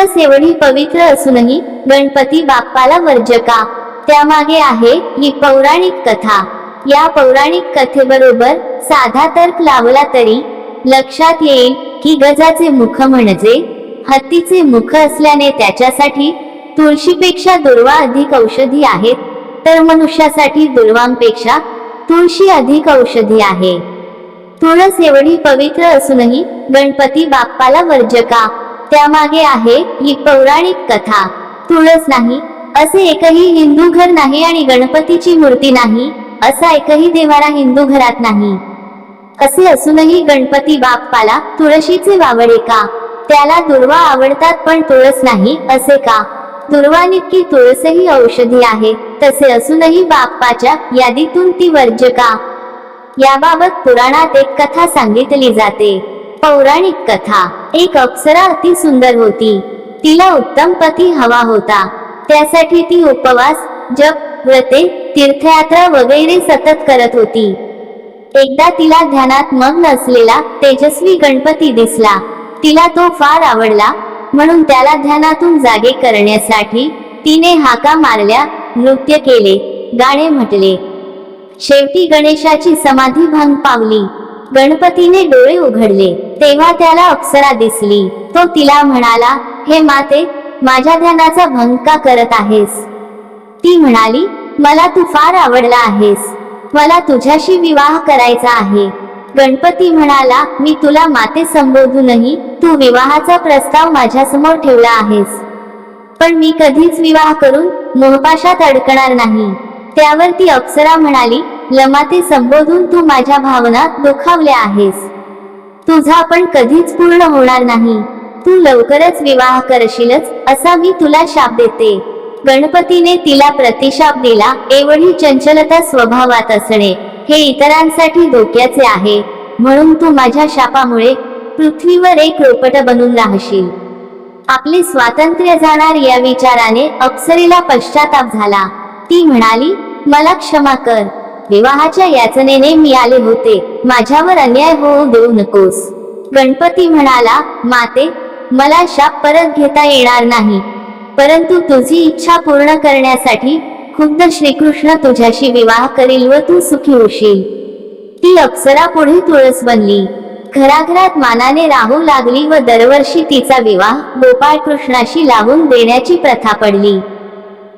तुळस एवढी पवित्र असूनही गणपती बाप्पाला वर्जका. का त्यामागे आहे ही पौराणिक कथा. या पौराणिक कथेबरोबर साधा तर्क लावला तरी लक्षात येईल की गजाचे मुख म्हणजे हत्तीचे मुख असल्याने त्याच्यासाठी तुळशीपेक्षा दुर्वा अधिक औषधी आहेत तर मनुष्यासाठी दुर्वांपेक्षा तुळशी अधिक औषधी आहे. तुळस एवढी पवित्र असूनही गणपती बाप्पाला वर्जका. का त्यामागे आहे ही पौराणिक कथा. तुळस नाही असे एकही हिंदू घर नाही आणि गणपतीची मूर्ती नाही असा एकही देवारा हिंदू घरात नाही. असे असूनही गणपती बाप्पाला तुळशीचे वावडे का? त्याला दुर्वा आवडतात पण तुळस नाही असे का? दुर्वानितकी तुळसही औषधी आहे तसे असूनही बाप्पाच्या यादीतून ती वर्ज्य का? याबाबत पुराणात एक कथा सांगितली जाते पौराणिक कथा. एक अप्सरा अति सुंदर होती. तिला उत्तम पती हवा होता. त्यासाठी ती उपवास जप व्रते तीर्थयात्रा वगैरे सतत करत होती. एकदा तिला ध्यानात मग्न असलेला तेजस्वी गणपती दिसला. तिला तो फार आवडला. म्हणून त्याला ध्यानातून जागे करण्यासाठी तिने हाका मारल्या नृत्य केले गाणे म्हटले. शेवटी गणेशाची समाधी भंग पावली. गणपतीने डोळे उघडले. तेव्हा त्याला अप्सरा दिसली. तो तिला म्हणाला हे माते माझ्या ध्यानाचा भंग का करत आहेस? ती म्हणाली मला तू फार आवडला आहेस. मला तुझ्याशी विवाह करायचा आहे. गणपती म्हणाला मी तुला माते संबोधूनही तू विवाहाचा प्रस्ताव माझ्यासमोर ठेवला आहेस. पण मी कधीच विवाह करून मोहपाशात अडकणार नाही. त्यावर ती अप्सरा म्हणाली लमाते संबोधून तू माझ्या भावना दुखावल्या आहेस. तुझा पण कधीच पूर्ण होणार नाही. तू लवकरच विवाह करशीलच असा मी तुला शाप देते. गणपतीने तिला प्रतिशाप दिला एवढी चंचलता स्वभावात असणे हे इतरांसाठी धोक्याचे आहे. म्हणून तू माझ्या शापामुळे पृथ्वीवर एक रोपट बनून राहशील. आपले स्वातंत्र्य जाणार या विचाराने अप्सरेला पश्चाताप झाला. ती म्हणाली मला क्षमा कर. विवाहाच्या याचनेने मी आले होते. माझ्यावर अन्याय होऊ देऊ नकोस. गणपती म्हणाला माते मला शाप परत घेता येणार नाही. परंतु तुझी इच्छा पूर्ण करण्यासाठी खुद्द श्रीकृष्ण तुझ्याशी विवाह करील व तू सुखी होशील. ती अप्सरा पुढे तुळस बनली. घराघरात मानाने राहू लागली व दरवर्षी तिचा विवाह गोपाळ कृष्णाशी लावून देण्याची प्रथा पडली.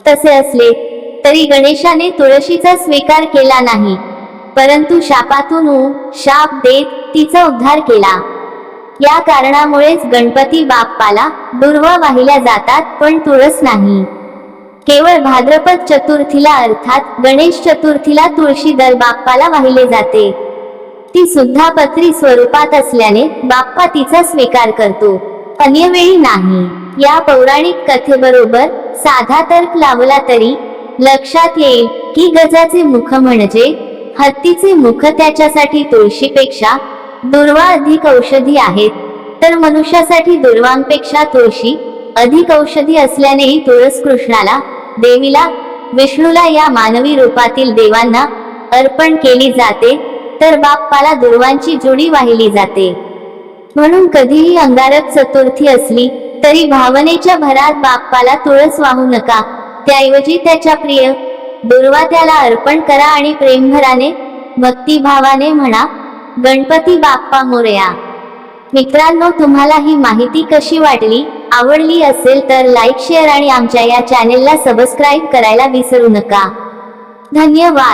तसे असले तरी गणेशाने तुळशीचा स्वीकार केला नाही परंतु शापातून ऊ शाप देत तिचा उद्धार केला. या कारणामुळेच गणपती बाप्पाला दुर्वा वाहिल्या जातात पण तुळस नाही. केवळ भाद्रपद चतुर्थीला अर्थात गणेश चतुर्थीला तुळशी दर बाप्पाला वाहिले जाते. ती सुद्धा पत्री स्वरूपात असल्याने बाप्पा तिचा स्वीकार करतो. अन्य वेळी नाही. या पौराणिक कथेबरोबर साधा तर्क लावला तरी लक्षात येईल की गजाचे मुख म्हणजे हत्तीचे मुख त्याच्यासाठी तुळशीपेक्षा दुर्वा अधिक औषधी आहेत. तर मनुष्यासाठी दुर्वांपेक्षा तुळशी अधिक औषधी असल्यानेही तुळस कृष्णाला देवीला विष्णूला या मानवी रूपातील देवांना अर्पण केली जाते तर बाप्पाला दुर्वांची जोडी वाहिली जाते. म्हणून कधीही अंगारक चतुर्थी असली तरी भावनेच्या भरात बाप्पाला तुळस वाहू नका. त्याऐवजी त्याच्या प्रिय दुर्वा त्याला अर्पण करा आणि प्रेमभराने भक्तिभावाने म्हणा गणपती बाप्पा मोरया मित्रांनो तुम्हाला ही माहिती कशी वाटली आवडली असेल तर लाईक शेअर आणि आमच्या या चॅनेलला सबस्क्राईब करायला विसरू नका. धन्यवाद.